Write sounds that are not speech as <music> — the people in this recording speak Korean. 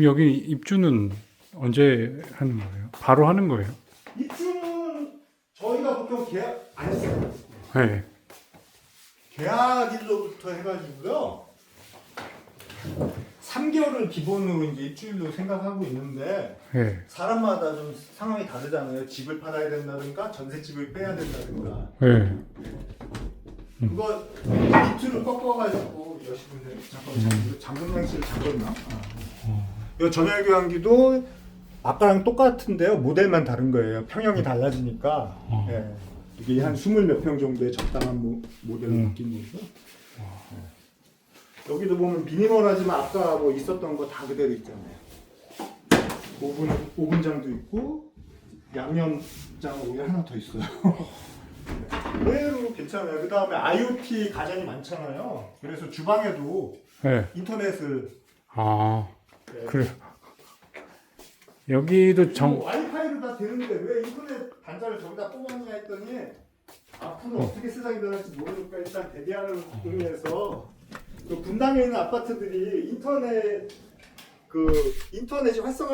그럼 여기 입주는 언제 하는 거예요? 바로 하는 거예요? 입주는 저희가 보통 계약 안 했어요. 네. 계약일로부터 해가지고요. 3개월을 기본으로 이제 입주일로 생각하고 있는데 네. 사람마다 좀 상황이 다르잖아요. 집을 팔아야 된다든가 전셋집을 빼야 된다든가 네. 그거 밑으로 꺾어가지고 여시분들 잠깐 잠금 장치를 잠궜나? 이 전열 교환기도 아까랑 똑같은데요. 모델만 다른 거예요. 평형이 달라지니까 어. 예. 이게 한 스물 몇 평 정도의 적당한 모, 모델로 음. 바뀐 거고. 예. 여기도 보면 미니멀하지만 아까 뭐 있었던 거 다 그대로 있잖아요. 오븐 오븐장도 있고 양념장 우리 하나 더 있어요. <laughs> 의외로 괜찮아요. 그 다음에 IoT 가전이 많잖아요. 그래서 주방에도 네. 인터넷을 아, 네. 그래. 여기도 정, 뭐 와이파이로 다 되는데 왜 인터넷 단자를 저기다 뽑았냐 했더니 앞으로 어. 떻게 세상이 변할지 모르니까 일단 대비하는 의미에서 그 분당에 있는 아파트들이 인터넷 그 인터넷이 활성화